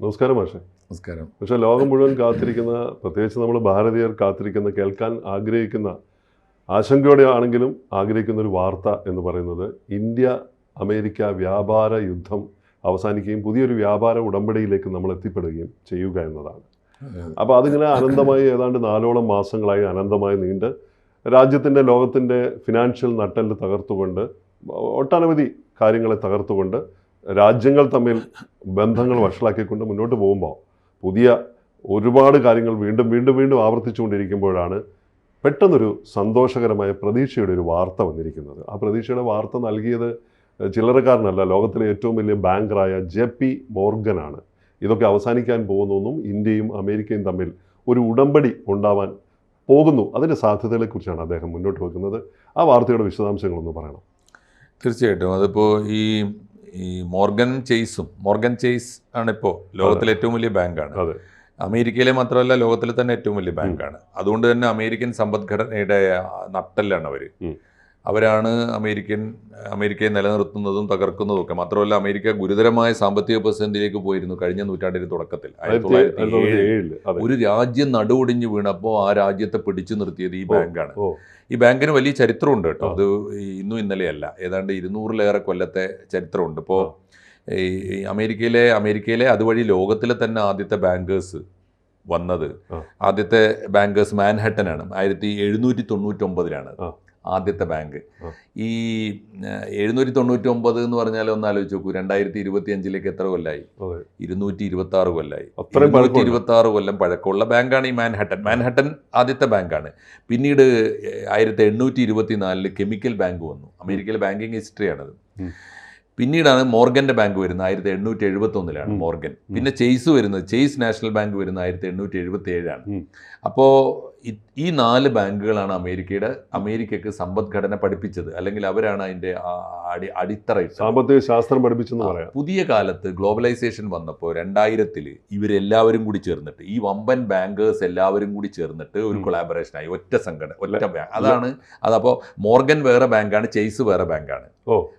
നമസ്കാരം മാഷെ. നമസ്കാരം. പക്ഷേ ലോകം മുഴുവൻ കാത്തിരിക്കുന്ന പ്രത്യേകിച്ച് നമ്മൾ ഭാരതീയർ കാത്തിരിക്കുന്ന കേൾക്കാൻ ആഗ്രഹിക്കുന്ന ആശങ്കയോടെ ആണെങ്കിലും ആഗ്രഹിക്കുന്ന ഒരു വാർത്ത എന്ന് പറയുന്നത് ഇന്ത്യ അമേരിക്ക വ്യാപാര യുദ്ധം അവസാനിക്കുകയും പുതിയൊരു വ്യാപാര ഉടമ്പടിയിലേക്ക് നമ്മൾ എത്തിപ്പെടുകയും ചെയ്യുക എന്നതാണ്. അപ്പോൾ അതിങ്ങനെ അനന്തമായി ഏതാണ്ട് നാലോളം മാസങ്ങളായി അനന്തമായി നീണ്ട് രാജ്യത്തിന്റെ ലോകത്തിന്റെ ഫിനാൻഷ്യൽ നട്ടെല്ല് തകർത്തുകൊണ്ട് ഒട്ടനവധി കാര്യങ്ങളെ തകർത്തുകൊണ്ട് രാജ്യങ്ങൾ തമ്മിൽ ബന്ധങ്ങൾ വഷളാക്കിക്കൊണ്ട് മുന്നോട്ട് പോകുമ്പോൾ പുതിയ ഒരുപാട് കാര്യങ്ങൾ വീണ്ടും വീണ്ടും വീണ്ടും ആവർത്തിച്ചുകൊണ്ടിരിക്കുമ്പോഴാണ് പെട്ടെന്നൊരു സന്തോഷകരമായ പ്രതീക്ഷയുടെ ഒരു വാർത്ത വന്നിരിക്കുന്നത്. ആ പ്രതീക്ഷയുടെ വാർത്ത നൽകിയത് ചില്ലറക്കാരനല്ല ലോകത്തിലെ ഏറ്റവും വലിയ ബാങ്കറായ ജെ പി മോർഗനാണ്. ഇതൊക്കെ അവസാനിക്കാൻ പോകുന്നതെന്നും ഇന്ത്യയും അമേരിക്കയും തമ്മിൽ ഒരു ഉടമ്പടി ഉണ്ടാവാൻ പോകുന്നു. അതിന്റെ സാധ്യതകളെക്കുറിച്ചാണ് അദ്ദേഹം മുന്നോട്ട് വെക്കുന്നത്. ആ വാർത്തയുടെ വിശദാംശങ്ങളൊന്ന് പറയണം. തീർച്ചയായിട്ടും. അതിപ്പോൾ ഈ ഈ മോർഗൻ ചെയ്സും മോർഗൻ ചെയ്സ് ഇപ്പോൾ ലോകത്തിലെ ഏറ്റവും വലിയ ബാങ്കാണ്. അതെ. അമേരിക്കയിലെ മാത്രമല്ല ലോകത്തിലെ തന്നെ ഏറ്റവും വലിയ ബാങ്കാണ്. അതുകൊണ്ട് തന്നെ അമേരിക്കൻ സമ്പദ്ഘടനയുടെ നട്ടെല്ലാണ് അവർ. അവരാണ് അമേരിക്കൻ അമേരിക്കയെ നിലനിർത്തുന്നതും തകർക്കുന്നതും ഒക്കെ. മാത്രമല്ല അമേരിക്ക ഗുരുതരമായ സാമ്പത്തിക പ്രതിസന്ധിയിലേക്ക് പോയിരുന്നു കഴിഞ്ഞ നൂറ്റാണ്ടിന്റെ തുടക്കത്തിൽ. ഒരു രാജ്യം നടുവൊടിഞ്ഞു വീണപ്പോൾ ആ രാജ്യത്തെ പിടിച്ചു നിർത്തിയത് ഈ ബാങ്കാണ്. ഈ ബാങ്കിന് വലിയ ചരിത്രമുണ്ട് കേട്ടോ. അത് ഇന്നും ഇന്നലെയല്ല. ഏതാണ്ട് ഇരുന്നൂറിലേറെ കൊല്ലത്തെ ചരിത്രമുണ്ട്. ഇപ്പോൾ ഈ അമേരിക്കയിലെ അമേരിക്കയിലെ അതുവഴി ലോകത്തിലെ തന്നെ ആദ്യത്തെ ബാങ്കേഴ്സ് വന്നത് ആദ്യത്തെ ബാങ്കേഴ്സ് മാൻഹട്ടനാണ്. ആയിരത്തി എഴുന്നൂറ്റി തൊണ്ണൂറ്റൊമ്പതിലാണ്. ആദ്യത്തെ ബാങ്ക് ഈ എഴുന്നൂറ്റി തൊണ്ണൂറ്റി ഒമ്പത് എന്ന് പറഞ്ഞാൽ ഒന്ന് ആലോചിച്ച് നോക്കൂ രണ്ടായിരത്തി ഇരുപത്തി അഞ്ചിലേക്ക് എത്ര കൊല്ലായി? ഇരുന്നൂറ്റി ഇരുപത്തി ആറ് കൊല്ലായി. ഇരുന്നൂറ്റി. ഇരുപത്തി ആറ് കൊല്ലം പഴക്കമുള്ള ബാങ്കാണ് ഈ മാൻഹട്ടൻ. മാൻഹട്ടൻ ആദ്യത്തെ ബാങ്കാണ് പിന്നീട് ആയിരത്തി എണ്ണൂറ്റി ഇരുപത്തി നാലിൽ കെമിക്കൽ ബാങ്ക് വന്നു. അമേരിക്കയിലെ ബാങ്കിങ് ഹിസ്റ്ററിയാണത് അത് പിന്നീടാണ് മോർഗന്റെ ബാങ്ക് വരുന്നത് ആയിരത്തി എണ്ണൂറ്റി എഴുപത്തി ഒന്നിലാണ് മോർഗൻ പിന്നെ ചെയ്സ് വരുന്നത് ചെയ്സ് നാഷണൽ ബാങ്ക് വരുന്നത് ആയിരത്തി എണ്ണൂറ്റി എഴുപത്തി ഏഴാണ് അപ്പോൾ ഈ നാല് ബാങ്കുകളാണ് അമേരിക്കയുടെ അമേരിക്കക്ക് സമ്പദ്ഘടന പഠിപ്പിച്ചത്. അല്ലെങ്കിൽ അവരാണ് അതിന്റെ അടി അടിത്തറ സാമ്പത്തിക ശാസ്ത്രം പഠിപ്പിച്ചെന്ന് പറയാം. പുതിയ കാലത്ത് ഗ്ലോബലൈസേഷൻ വന്നപ്പോൾ രണ്ടായിരത്തിൽ ഇവരെല്ലാവരും കൂടി ചേർന്നിട്ട് ഈ വമ്പൻ ബാങ്കേഴ്സ് എല്ലാവരും കൂടി ചേർന്നിട്ട് ഒരു. കൊളാബറേഷൻ ആയി ഒറ്റ സംഘടന ഒറ്റ ബാങ്ക്. അതാണ് അതപ്പോൾ മോർഗൻ വേറെ ബാങ്കാണ് ചെയ്സ് വേറെ ബാങ്കാണ്.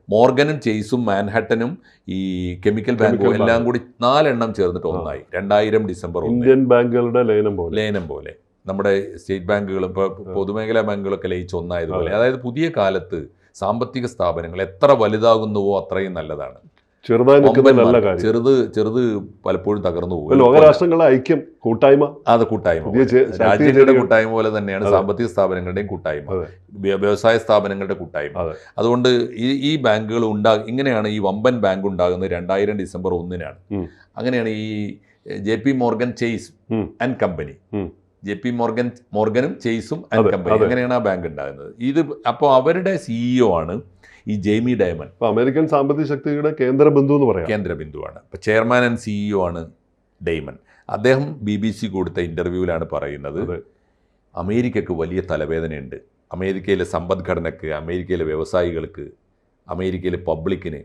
മോർഗനും ചെയ്സും മാൻഹട്ടനും ഈ കെമിക്കൽ ബാങ്കും എല്ലാം കൂടി നാലെണ്ണം ചേർന്നിട്ട്. ഒന്നായി. രണ്ടായിരം ഡിസംബർ ഇന്ത്യൻ ബാങ്കുകളുടെ ലയനം പോലെ. ലയനം പോലെ. നമ്മുടെ സ്റ്റേറ്റ് ബാങ്കുകളും ഇപ്പോൾ പൊതുമേഖലാ ബാങ്കുകളൊക്കെ ലയിച്ച് ഒന്നായതുപോലെ. അതായത് പുതിയ കാലത്ത് സാമ്പത്തിക സ്ഥാപനങ്ങൾ എത്ര വലുതാകുന്നുവോ അത്രയും നല്ലതാണ്. ചെറുതായി നല്ല കാര്യം. ചെറുത് ചെറുത് പലപ്പോഴും തകർന്നു പോകും ലോകരാഷ്ട്രങ്ങളുടെ ഐക്യം കൂട്ടായ്മ. അത് കൂട്ടായ്മ രാജ്യങ്ങളുടെ കൂട്ടായ്മ പോലെ തന്നെയാണ് സാമ്പത്തിക സ്ഥാപനങ്ങളുടെയും കൂട്ടായ്മ. വ്യവസായ സ്ഥാപനങ്ങളുടെ കൂട്ടായ്മ. അതുകൊണ്ട് ഈ ഈ ബാങ്കുകൾ ഉണ്ടാ ഇങ്ങനെയാണ് ഈ വമ്പൻ ബാങ്ക് ഉണ്ടാകുന്നത് രണ്ടായിരം ഡിസംബർ ഒന്നിനാണ്. അങ്ങനെയാണ് ഈ J P Morgan Chase. And company. J P Morgan മോർഗനും ചെയ്സും ആൻഡ് കമ്പനി അങ്ങനെയാണ് ആ ബാങ്ക് ഉണ്ടാകുന്നത്? ഇത് അപ്പോൾ അവരുടെ സിഇഒ ആണ് ഈ ജെയ്മി ഡയമണ്ട്. അപ്പോൾ അമേരിക്കൻ സാമ്പത്തിക ശക്തിയുടെ കേന്ദ്ര ബിന്ദു എന്ന് പറയാം. കേന്ദ്ര ബിന്ദുവാണ് അപ്പോൾ ചെയർമാൻ ആൻഡ് സിഇഒ ആണ് ഡെയ്മൺ അദ്ദേഹം ബി ബി സി കൊടുത്ത ഇന്റർവ്യൂവിലാണ് പറയുന്നത്. അമേരിക്കക്ക് വലിയ തലവേദനയുണ്ട്. അമേരിക്കയിലെ സമ്പദ്ഘടനയ്ക്ക് അമേരിക്കയിലെ വ്യവസായികൾക്ക് അമേരിക്കയിലെ പബ്ലിക്കിന്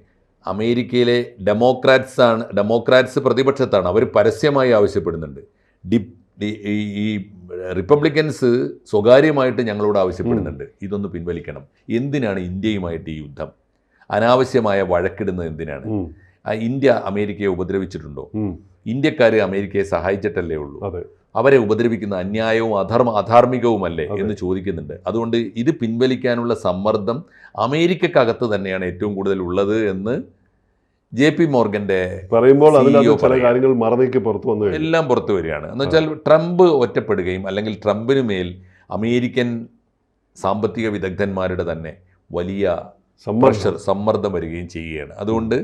അമേരിക്കയിലെ ഡെമോക്രാറ്റ്സ് ആണ് ഡെമോക്രാറ്റ്സ് പ്രതിപക്ഷത്താണ്. അവർ പരസ്യമായി ആവശ്യപ്പെടുന്നുണ്ട്. ഡി ഈ- റിപ്പബ്ലിക്കൻസ് സ്വകാര്യമായിട്ട് ഞങ്ങളോട് ആവശ്യപ്പെടുന്നുണ്ട്. ഇതൊന്ന് പിൻവലിക്കണം. എന്തിനാണ് ഇന്ത്യയുമായിട്ട് ഈ യുദ്ധം? അനാവശ്യമായ വഴക്കിടുന്നത് എന്തിനാണ്? ഇന്ത്യ അമേരിക്കയെ ഉപദ്രവിച്ചിട്ടുണ്ടോ. ഇന്ത്യക്കാർ അമേരിക്കയെ സഹായിച്ചിട്ടല്ലേ ഉള്ളൂ? അവരെ ഉപദ്രവിക്കുന്ന അന്യായവും അധർമ്മ അധാർമികവുമല്ലേ എന്ന് ചോദിക്കുന്നുണ്ട്. അതുകൊണ്ട് ഇത് പിൻവലിക്കാനുള്ള സമ്മർദ്ദം അമേരിക്കക്കകത്ത് തന്നെയാണ് ഏറ്റവും കൂടുതൽ ഉള്ളത് എന്ന് ജെ പി മോർഗന്റെ പറയുമ്പോൾ CEO ചില കാര്യങ്ങൾ മറന്നേക്ക് പുറത്തു വന്നു എല്ലാം പുറത്തു വരികയാണ്. എന്ന് വെച്ചാൽ ട്രംപ് ഒറ്റപ്പെടുകയും അല്ലെങ്കിൽ ട്രംപിന് മേൽ അമേരിക്കൻ സാമ്പത്തിക വിദഗ്ധന്മാരുടെ തന്നെ വലിയ പ്രഷർ സമ്മർദ്ദം വരികയും ചെയ്യുകയാണ്. അതുകൊണ്ട്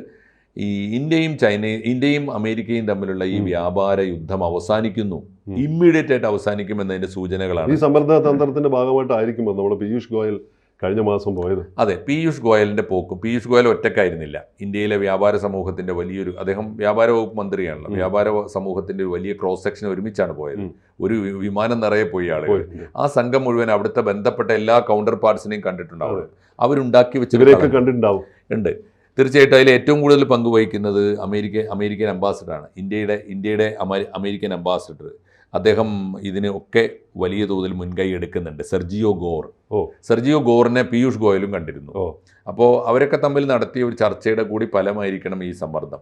ഈ ഇന്ത്യയും ചൈനയും ഇന്ത്യയും അമേരിക്കയും തമ്മിലുള്ള ഈ വ്യാപാര യുദ്ധം അവസാനിക്കുന്നു. ഇമ്മീഡിയറ്റ് ആയിട്ട് അവസാനിക്കും എന്നതിന്റെ സൂചനകളാണ്. ഈ സമ്മർദ്ദ തന്ത്രത്തിന്റെ ഭാഗമായിട്ടായിരിക്കുമ്പോൾ നമ്മുടെ പീയൂഷ് ഗോയൽ കഴിഞ്ഞ മാസം പോയത്. അതെ പീയൂഷ് ഗോയലിന്റെ പോക്കും പീയൂഷ് ഗോയൽ ഒറ്റക്കായിരുന്നില്ല ഇന്ത്യയിലെ വ്യാപാര സമൂഹത്തിന്റെ വലിയൊരു അദ്ദേഹം വ്യാപാര വകുപ്പ് മന്ത്രിയാണല്ലോ. വ്യാപാര സമൂഹത്തിന്റെ ഒരു വലിയ ക്രോസ് സെക്ഷൻ ഒരുമിച്ചാണ് പോയത്. ഒരു വിമാനം നിറയെ പോയി ആളുകൾ. ആ സംഘം മുഴുവൻ അവിടുത്തെ ബന്ധപ്പെട്ട എല്ലാ കൗണ്ടർ പാർട്സിനെയും കണ്ടിട്ടുണ്ടാവും. അവരുണ്ടാക്കി വെച്ച് കണ്ടിട്ടുണ്ടാവും. ഉണ്ട്. തീർച്ചയായിട്ടും അതിൽ ഏറ്റവും കൂടുതൽ പങ്കുവഹിക്കുന്നത് അമേരിക്ക അമേരിക്കൻ അംബാസിഡറാണ് ഇന്ത്യയുടെ ഇന്ത്യയുടെ അമേരിക്കൻ അംബാസഡർ അദ്ദേഹം ഇതിനൊക്കെ വലിയ തോതിൽ മുൻകൈ എടുക്കുന്നുണ്ട്. Sergio Gor. ഓ. സെർജിയോ ഗോറിനെ പീയൂഷ് ഗോയലും കണ്ടിരുന്നു. ഓ. അപ്പോൾ അവരൊക്കെ തമ്മിൽ നടത്തിയ ഒരു ചർച്ചയുടെ കൂടി ഫലമായിരിക്കണം ഈ സമ്മർദ്ദം.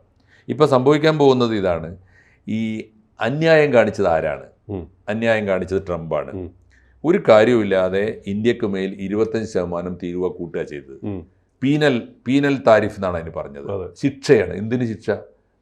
ഇപ്പോൾ സംഭവിക്കാൻ പോകുന്നത് ഇതാണ്. ഈ അന്യായം കാണിച്ചത് ആരാണ്? അന്യായം കാണിച്ചത് ട്രംപാണ്. ഒരു കാര്യവുമില്ലാതെ ഇന്ത്യയ്ക്ക് മേൽ ഇരുപത്തഞ്ച് ശതമാനം തീരുവ കൂട്ടുക ചെയ്തത്. പീനൽ പീനൽ താരിഫ് എന്നാണ് അതിന് പറഞ്ഞത്. ശിക്ഷയാണ്. എന്തിന് ശിക്ഷ?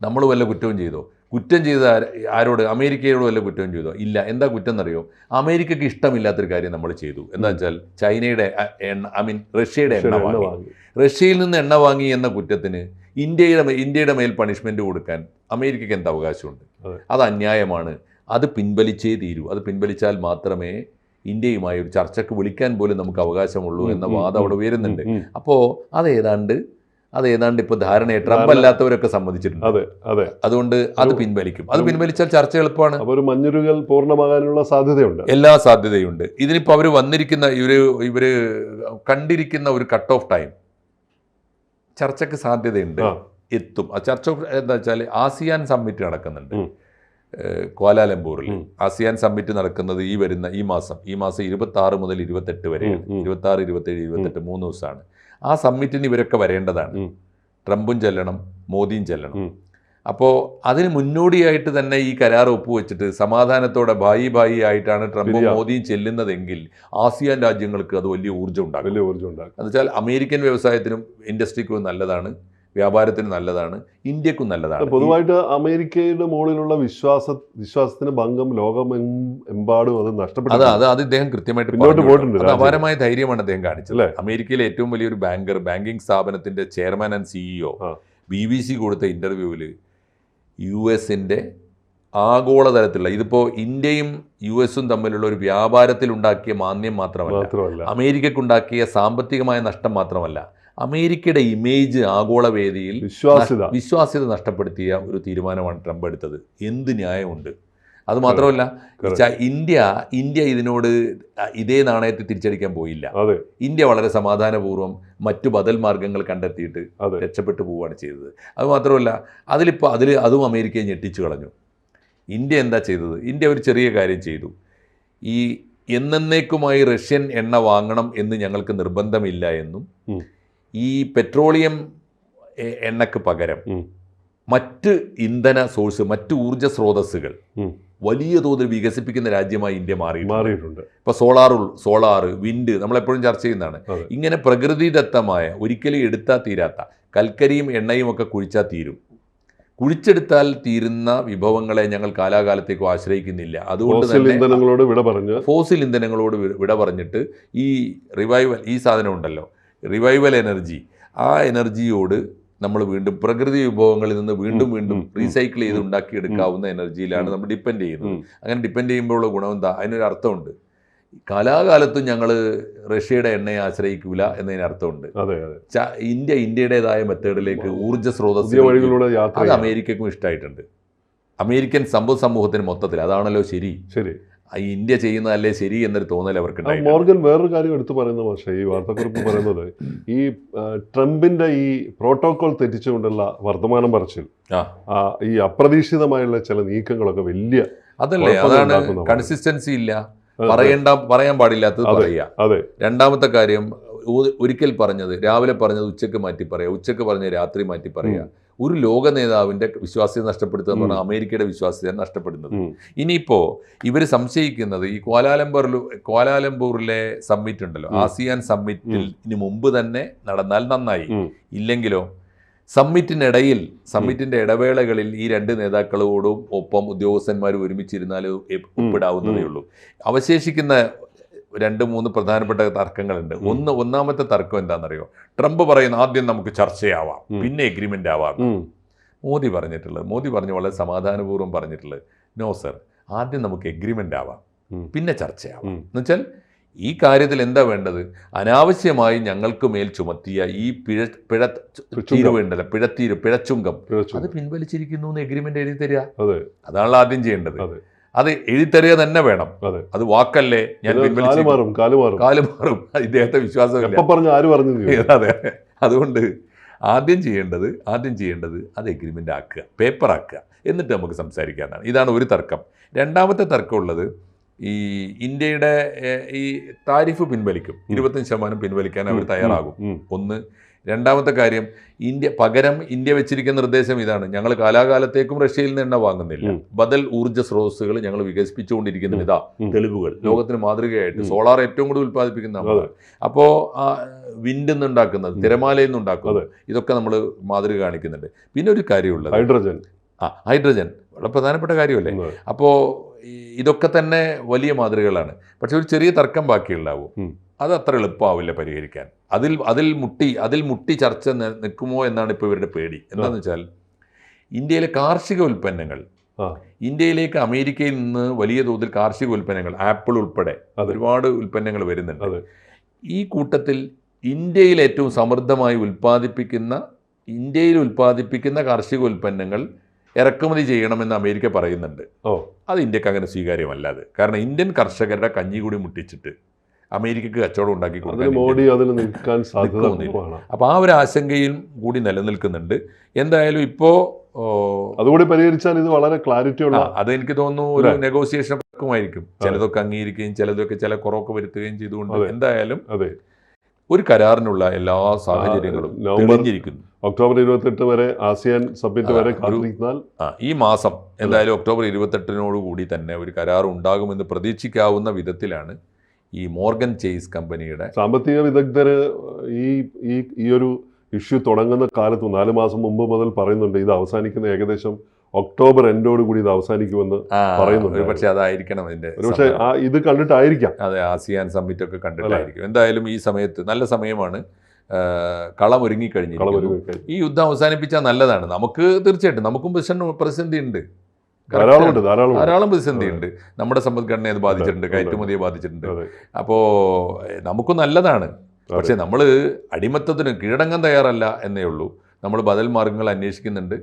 നമ്മൾ വല്ല കുറ്റവും ചെയ്തോ? കുറ്റം ചെയ്ത ആരോട് അമേരിക്കയോട് വല്ല കുറ്റം ചെയ്തോ? ഇല്ല. എന്താ കുറ്റം എന്നറിയോ അമേരിക്കക്ക് ഇഷ്ടമില്ലാത്തൊരു കാര്യം നമ്മൾ ചെയ്തു. എന്താ വെച്ചാൽ ചൈനയുടെ എണ്ണ ഐ മീൻ റഷ്യയുടെ എണ്ണ വാങ്ങി. റഷ്യയിൽ നിന്ന് എണ്ണ വാങ്ങി എന്ന കുറ്റത്തിന് ഇന്ത്യയുടെ ഇന്ത്യയുടെ മേൽ പണിഷ്മെന്റ് കൊടുക്കാൻ അമേരിക്കയ്ക്ക് എന്ത് അവകാശമുണ്ട്? അത്. അന്യായമാണ്. അത് പിൻവലിച്ചേ തീരൂ. അത് പിൻവലിച്ചാൽ മാത്രമേ ഇന്ത്യയുമായി ഒരു ചർച്ചയ്ക്ക് വിളിക്കാൻ പോലും നമുക്ക് അവകാശമുള്ളൂ എന്ന വാദം അവിടെ ഉയരുന്നുണ്ട്. അപ്പോൾ അത് ഏതാണ്ട് അത് ഏതാണ്ട് ഇപ്പോൾ ധാരണയെ ട്രംപ് അല്ലാത്തവരൊക്കെ സമ്മതിച്ചിട്ടുണ്ട്. അതെ അതെ. അതുകൊണ്ട് അത് പിൻവലിക്കും. അത് പിൻവലിച്ചാൽ ചർച്ച എളുപ്പമാണ്. മഞ്ഞുരുകൾ ഒരു മഞ്ഞുരുകൾ പൂർണമാകാനുള്ള സാധ്യതയുണ്ട്. എല്ലാ സാധ്യതയുണ്ട്. ഇതിനിപ്പോൾ അവർ വന്നിരിക്കുന്ന ഇവർ ഇവർ കണ്ടിരിക്കുന്ന ഒരു കട്ട് ഓഫ് ടൈം ചർച്ചയ്ക്ക് സാധ്യതയുണ്ട്. എത്തും. ആ ചർച്ച എന്താ വെച്ചാൽ ആസിയാൻ സമ്മിറ്റ് നടക്കുന്നുണ്ട്. ഉം. ആസിയാൻ സമ്മിറ്റ് നടക്കുന്നത് ഈ വരുന്ന ഈ മാസം ഈ മാസം ഇരുപത്തി ആറ് മുതൽ ഇരുപത്തെട്ട് വരെയാണ്. ഇരുപത്തി ആറ് ഇരുപത്തി ആറ് ഇരുപത്തേഴ് ഇരുപത്തെട്ട് മൂന്ന് ദിവസമാണ്. ആ സമ്മിറ്റിന് ഇവരൊക്കെ വരേണ്ടതാണ്. ട്രംപും ചെല്ലണം മോദിയും ചെല്ലണം. അപ്പോൾ അതിന് മുന്നോടിയായിട്ട് തന്നെ ഈ കരാർ ഒപ്പുവെച്ചിട്ട് സമാധാനത്തോടെ ഭായി ഭായി ആയിട്ടാണ് ട്രംപും. മോദിയും ചെല്ലുന്നതെങ്കിൽ ആസിയാൻ രാജ്യങ്ങൾക്ക് അത് വലിയ ഊർജം ഉണ്ടാകും വലിയ ഊർജം ഉണ്ടാക്കും. എന്ന് വെച്ചാൽ അമേരിക്കൻ വ്യവസായത്തിനും ഇൻഡസ്ട്രിക്കും നല്ലതാണ്. വ്യാപാരത്തിനും നല്ലതാണ് ഇന്ത്യക്കും നല്ലതാണ്. പൊതുവായിട്ട് അമേരിക്കയുടെ മുകളിലുള്ള വിശ്വാസ വിശ്വാസത്തിന് ഭംഗം ലോകം എമ്പാടും അത് നഷ്ടപ്പെട്ടു നഷ്ടപ്പെട്ടു അത് അത് ഇദ്ദേഹം കൃത്യമായിട്ട് പോയിട്ടുണ്ട് അപാരമായ ധൈര്യമാണ് അദ്ദേഹം കാണിച്ചത്? അമേരിക്കയിലെ ഏറ്റവും വലിയൊരു ബാങ്കർ ബാങ്കിങ് സ്ഥാപനത്തിന്റെ chairman and CEO. B B C കൊടുത്ത ഇന്റർവ്യൂവിൽ യു എസിന്റെ ആഗോളതലത്തിലുള്ള ഇതിപ്പോ ഇന്ത്യയും യു എസും തമ്മിലുള്ള ഒരു വ്യാപാരത്തിൽ ഉണ്ടാക്കിയ മാന്യം മാത്രമല്ല. അമേരിക്കക്കുണ്ടാക്കിയ സാമ്പത്തികമായ നഷ്ടം മാത്രമല്ല അമേരിക്കയുടെ ഇമേജ് ആഗോള വേദിയിൽ വിശ്വാസ്യത വിശ്വാസ്യത നഷ്ടപ്പെടുത്തിയ ഒരു തീരുമാനമാണ് ട്രംപ് എടുത്തത്. എന്ത് ന്യായമുണ്ട്? അത് മാത്രമല്ല ഇന്ത്യ ഇന്ത്യ ഇതിനോട് ഇതേ നാണയത്തെ തിരിച്ചടിക്കാൻ പോയില്ല. ഇന്ത്യ വളരെ സമാധാനപൂർവം മറ്റു ബദൽ മാർഗങ്ങൾ കണ്ടെത്തിയിട്ട് രക്ഷപ്പെട്ടു പോവുകയാണ് ചെയ്തത്. അത് മാത്രമല്ല അതിലിപ്പോൾ അതിൽ അതും അമേരിക്കയെ ഞെട്ടിച്ചു കളഞ്ഞു. ഇന്ത്യ എന്താ ചെയ്തത്? ഇന്ത്യ ഒരു ചെറിയ കാര്യം ചെയ്തു. ഈ എന്നേക്കുമായി റഷ്യൻ എണ്ണ വാങ്ങണം എന്ന് ഞങ്ങൾക്ക് നിർബന്ധമില്ല എന്നും. ഈ പെട്രോളിയം എണ്ണക്ക് പകരം മറ്റ് ഇന്ധന സോഴ്സ് മറ്റ് ഊർജ സ്രോതസ്സുകൾ വലിയ തോതിൽ വികസിപ്പിക്കുന്ന രാജ്യമായി ഇന്ത്യ മാറി മാറിയിട്ടുണ്ട്. ഇപ്പൊ സോളാർ സോളാർ വിൻഡ് നമ്മളെപ്പോഴും ചർച്ച ചെയ്യുന്നതാണ്. ഇങ്ങനെ പ്രകൃതിദത്തമായ ഒരിക്കലും എടുത്താൽ തീരാത്ത കൽക്കരിയും എണ്ണയും ഒക്കെ കുഴിച്ചാൽ തീരും. കുഴിച്ചെടുത്താൽ തീരുന്ന വിഭവങ്ങളെ ഞങ്ങൾ കാലാകാലത്തേക്കും ആശ്രയിക്കുന്നില്ല. അതുകൊണ്ട് ഫോസിൽ തന്നെ ഇന്ധനങ്ങളോട് വിട പറഞ്ഞു ഫോസിൽ ഇന്ധനങ്ങളോട് വിട പറഞ്ഞിട്ട് ഈ റിവൈവൽ ഈ സാധനം ഉണ്ടല്ലോ. റിവൈവൽ എനർജി ആ എനർജിയോട് നമ്മൾ വീണ്ടും പ്രകൃതി വിഭവങ്ങളിൽ നിന്ന് വീണ്ടും വീണ്ടും റീസൈക്കിൾ ചെയ്ത് ഉണ്ടാക്കിയെടുക്കാവുന്ന എനർജിയിലാണ് നമ്മൾ ഡിപ്പെൻഡ് ചെയ്യുന്നത്. അങ്ങനെ ഡിപ്പെൻഡ് ചെയ്യുമ്പോഴുള്ള ഗുണം എന്താ? അതിനൊരു അർത്ഥമുണ്ട്. കാലാകാലത്തും ഞങ്ങൾ റഷ്യയുടെ എണ്ണയെ ആശ്രയിക്കൂല എന്നതിന് അർത്ഥമുണ്ട്. ഇന്ത്യ ഇന്ത്യയുടേതായ മെത്തേഡിലേക്ക് ഊർജ സ്രോതസ് അത് അമേരിക്കക്കും ഇഷ്ടമായിട്ടുണ്ട്. അമേരിക്കൻ സമ്പദ് സമൂഹത്തിന് മൊത്തത്തിൽ അതാണല്ലോ ശരി. ശരി. ഇന്ത്യ ചെയ്യുന്നതല്ലേ ശരി എന്നൊരു തോന്നൽ അവർക്ക് മോർഗൻ വേറൊരു കാര്യം എടുത്തു പറയുന്ന പക്ഷേ ഈ വാർത്താക്കുറിപ്പ് പറയുന്നത് ഈ ട്രംപിന്റെ ഈ പ്രോട്ടോകോൾ തെറ്റിച്ചുകൊണ്ടുള്ള വർത്തമാനം പറച്ചിൽ ഈ അപ്രതീക്ഷിതമായുള്ള ചില നീക്കങ്ങളൊക്കെ വലിയ അതല്ലേ? അതാണ് കൺസിസ്റ്റൻസി ഇല്ല. പറയേണ്ട പറയാൻ പാടില്ലാത്തത് അതെ. പറയുക. അതെ. രണ്ടാമത്തെ കാര്യം ഒരിക്കൽ പറഞ്ഞത് രാവിലെ പറഞ്ഞത് ഉച്ചയ്ക്ക് മാറ്റി പറയുക ഉച്ചയ്ക്ക് പറഞ്ഞത് രാത്രി മാറ്റി പറയുക. ഒരു ലോക നേതാവിന്റെ വിശ്വാസ്യത നഷ്ടപ്പെടുത്തുക എന്ന് പറഞ്ഞാൽ അമേരിക്കയുടെ വിശ്വാസ്യത നഷ്ടപ്പെടുന്നത്. ഇനിയിപ്പോൾ ഇനിയിപ്പോ ഇവർ സംശയിക്കുന്നത് ഈ കോലാലംപൂറിൽ കോലാലംപൂറിലെ സമ്മിറ്റ് ഉണ്ടല്ലോ. ആസിയാൻ സമ്മിറ്റിൽ സമ്മിറ്റിന് മുമ്പ് തന്നെ നടന്നാൽ നന്നായി. ഇല്ലെങ്കിലോ? സമ്മിറ്റിനിടയിൽ സമ്മിറ്റിന്റെ ഇടവേളകളിൽ ഈ രണ്ട് നേതാക്കളോടും ഒപ്പം ഉദ്യോഗസ്ഥന്മാരും ഒരുമിച്ചിരുന്നാലും ഒപ്പിടാവുന്നതേ ഉള്ളൂ. അവശേഷിക്കുന്ന രണ്ട് മൂന്ന് പ്രധാനപ്പെട്ട തർക്കങ്ങളുണ്ട്. ഒന്ന് ഒന്നാമത്തെ തർക്കം എന്താണെന്നറിയോ? ട്രംപ് പറയുന്ന ആദ്യം നമുക്ക് ചർച്ചയാവാം. പിന്നെ എഗ്രിമെന്റ് ആവാം. മോദി പറഞ്ഞിട്ടുള്ളത് മോദി പറഞ്ഞു വളരെ സമാധാനപൂർവം പറഞ്ഞിട്ടുള്ളത് നോ സർ ആദ്യം നമുക്ക് എഗ്രിമെന്റ് ആവാം. പിന്നെ ചർച്ചയാവാം. എന്ന് വെച്ചാൽ ഈ കാര്യത്തിൽ എന്താ വേണ്ടത്? അനാവശ്യമായി ഞങ്ങൾക്ക് മേൽ ചുമത്തിയ ഈ പിഴ പിഴ തീരുവയുണ്ടല്ലോ പിഴത്തീരു പിഴച്ചുങ്കം. പിഴച്ചു. അത് പിൻവലിച്ചിരിക്കുന്നു എന്ന് എഗ്രിമെന്റ് എഴുതി തരിക. അതെ. അതാണല്ലോ ആദ്യം ചെയ്യേണ്ടത്. അതെ. എഴുതിത്തരുക തന്നെ വേണം. അതെ വാക്കല്ലേ ഞാൻ കാലുമാറും കാൽ മാറും കാൽ മാറും. കാൽ മാറും. ഇദ്ദേഹത്തെ വിശ്വാസം ആര് പറഞ്ഞു? അതെ. അതുകൊണ്ട് ആദ്യം ചെയ്യേണ്ടത് ആദ്യം ചെയ്യേണ്ടത് അത് എഗ്രിമെന്റ് ആക്കുക പേപ്പർ ആക്കുക. എന്നിട്ട് നമുക്ക് സംസാരിക്കാനാണ്. ഇതാണ് ഒരു തർക്കം. രണ്ടാമത്തെ തർക്കമുള്ളത് ഈ ഇന്ത്യയുടെ ഈ താരിഫ് പിൻവലിക്കും. ഇരുപത്തഞ്ച് ശതമാനം പിൻവലിക്കാൻ അവർ തയ്യാറാകും. ഒന്ന് രണ്ടാമത്തെ കാര്യം ഇന്ത്യ പകരം ഇന്ത്യ വെച്ചിരിക്കുന്ന നിർദ്ദേശം ഇതാണ്. ഞങ്ങൾ കാലാകാലത്തേക്കും റഷ്യയിൽ നിന്ന് എണ്ണ വാങ്ങുന്നില്ല. ബദൽ ഊർജ സ്രോതസ്സുകൾ ഞങ്ങൾ വികസിപ്പിച്ചുകൊണ്ടിരിക്കുന്ന ഇതാ തെളിവുകൾ. ലോകത്തിന് മാതൃകയായിട്ട് സോളാർ ഏറ്റവും കൂടുതൽ ഉൽപ്പാദിപ്പിക്കുന്ന അപ്പോൾ ആ വിൻഡിൽ നിന്നുണ്ടാക്കുന്നത് തിരമാലയിൽ നിന്ന് ഉണ്ടാക്കുന്നത് ഇതൊക്കെ നമ്മൾ മാതൃക കാണിക്കുന്നുണ്ട്. പിന്നെ ഒരു കാര്യമുള്ളത്. ഹൈഡ്രജൻ. ആ ഹൈഡ്രജൻ. വളരെ പ്രധാനപ്പെട്ട കാര്യമല്ലേ? അപ്പോ അപ്പോൾ ഇതൊക്കെ തന്നെ വലിയ മാതൃകകളാണ്. പക്ഷെ ഒരു ചെറിയ തർക്കം ബാക്കിയുണ്ടാവും. അത് അത്ര എളുപ്പമാവില്ല പരിഹരിക്കാൻ. അതിൽ അതിൽ മുട്ടി അതിൽ മുട്ടി ചർച്ച നിൽക്കുമോ എന്നാണ് ഇപ്പോൾ ഇവരുടെ പേടി. എന്താണെന്ന് വെച്ചാൽ ഇന്ത്യയിലെ കാർഷിക ഉൽപ്പന്നങ്ങൾ ഇന്ത്യയിലേക്ക് അമേരിക്കയിൽ നിന്ന് വലിയ തോതിൽ കാർഷിക ഉൽപ്പന്നങ്ങൾ ആപ്പിൾ ഉൾപ്പെടെ ഒരുപാട് ഉൽപ്പന്നങ്ങൾ വരുന്നുണ്ട്. ഈ കൂട്ടത്തിൽ ഇന്ത്യയിൽ ഏറ്റവും സമൃദ്ധമായി ഉൽപ്പാദിപ്പിക്കുന്ന ഇന്ത്യയിൽ ഉൽപ്പാദിപ്പിക്കുന്ന കാർഷിക ഉൽപ്പന്നങ്ങൾ ഇറക്കുമതി ചെയ്യണമെന്ന് അമേരിക്ക പറയുന്നുണ്ട്. ഓ. അത് ഇന്ത്യയ്ക്ക് അങ്ങനെ സ്വീകാര്യമല്ല അത്. കാരണം ഇന്ത്യൻ കർഷകരുടെ കഞ്ഞി കൂടി മുട്ടിച്ചിട്ട് അമേരിക്കക്ക് കച്ചവടം ഉണ്ടാക്കി കൊടുക്കാൻ സാധ്യത അപ്പോൾ ആ ഒരു ആശങ്കയും കൂടി നിലനിൽക്കുന്നുണ്ട്. എന്തായാലും ഇപ്പോൾ അതുകൂടി പരിഹരിച്ചാൽ ഇത് വളരെ ക്ലാരിറ്റി ഉള്ള അത് എനിക്ക് തോന്നുന്നു ഒരു? നെഗോസിയേഷൻ പക്കുമായിരിക്കും ചിലതൊക്കെ അംഗീകരിക്കുകയും ചിലതൊക്കെ ചില കുറവൊക്കെ വരുത്തുകയും ചെയ്തുകൊണ്ട് എന്തായാലും അതെ. ഒരു കരാറിനുള്ള എല്ലാ സാഹചര്യങ്ങളും തെളിഞ്ഞിരിക്കുന്നു. ഒക്ടോബർ ഇരുപത്തെട്ട് വരെ ആസിയാൻ സബ്മിറ്റ് വരെ ഈ മാസം എന്തായാലും ഒക്ടോബർ ഇരുപത്തെട്ടിനോട് കൂടി തന്നെ ഒരു കരാർ ഉണ്ടാകുമെന്ന് പ്രതീക്ഷിക്കാവുന്ന വിധത്തിലാണ് ഈ മോർഗൻ ചേസ് കമ്പനിയുടെ സാമ്പത്തിക വിദഗ്ധർ ഈ ഈ ഈ ഒരു ഇഷ്യൂ തുടങ്ങുന്ന കാലത്ത് നാല് മാസം മുമ്പ് മുതൽ പറയുന്നുണ്ട് ഇത് അവസാനിക്കുന്ന ഏകദേശം ഒക്ടോബർ എൻഡോട് കൂടി ഇത് അവസാനിക്കുമെന്ന് പറയുന്നുണ്ട്. പക്ഷേ അതായിരിക്കണം അതിന്റെ പക്ഷേ ഇത് കണ്ടിട്ടായിരിക്കാം. അതെ ആസിയാൻ സമ്മിറ്റ് ഒക്കെ കണ്ടിട്ടായിരിക്കും. എന്തായാലും ഈ സമയത്ത് നല്ല സമയമാണ്. കളമൊരുങ്ങിക്കഴിഞ്ഞു കളം ഒരുങ്ങിക്കഴിഞ്ഞിരിക്കുന്നു. ഈ യുദ്ധം അവസാനിപ്പിച്ചാൽ നല്ലതാണ്. നമുക്ക് തീർച്ചയായിട്ടും നമുക്കും പ്രസിഡന്റ് പ്രതിസന്ധി ഉണ്ട്. ധാരാളം ഉണ്ട് ധാരാളം. ധാരാളം പ്രതിസന്ധി ഉണ്ട് നമ്മുടെ സമ്പദ്ഘടനയെ അത് ബാധിച്ചിട്ടുണ്ട്. കയറ്റുമതിയെ ബാധിച്ചിട്ടുണ്ട്. അപ്പോൾ നമുക്ക് നല്ലതാണ്. പക്ഷേ നമ്മൾ അടിമത്തത്തിന് കീഴടങ്ങാൻ തയ്യാറല്ല എന്നേ ഉള്ളൂ. നമ്മൾ ബദൽ മാർഗങ്ങൾ അന്വേഷിക്കുന്നുണ്ട്.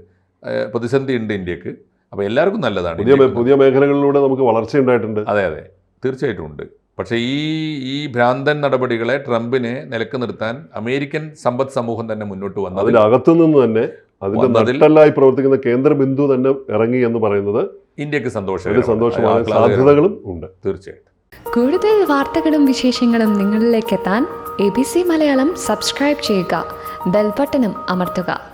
പ്രതിസന്ധി ഉണ്ട് ഇന്ത്യയ്ക്ക്. അപ്പോൾ എല്ലാവർക്കും നല്ലതാണ് പുതിയ മേഖലകളിലൂടെ നമുക്ക് വളർച്ച ഉണ്ടായിട്ടുണ്ട്. അതെ അതെ. തീർച്ചയായിട്ടും ഉണ്ട്. പക്ഷേ ഈ ഈ ഭ്രാന്തൻ നടപടികളെ ട്രംപിനെ നിലയ്ക്ക് നിർത്താൻ അമേരിക്കൻ സമ്പദ് സമൂഹം തന്നെ മുന്നോട്ട് വന്നു അതിനകത്തു നിന്ന് തന്നെ അതിന്റെ നട്ടല്ലായി പ്രവർത്തിക്കുന്ന കേന്ദ്ര ബിന്ദു തന്നെ ഇറങ്ങി എന്ന് പറയുന്നത് ഇന്ത്യയ്ക്ക് ഒരു സന്തോഷം സന്തോഷമായ സാധ്യതകളും ഉണ്ട്. തീർച്ചയായിട്ടും. കൂടുതൽ വാർത്തകളും വിശേഷങ്ങളും നിങ്ങളിലേക്ക് എത്താൻ A B C Malayalam subscribe ചെയ്യുക. ബെൽബട്ടനും അമർത്തുക.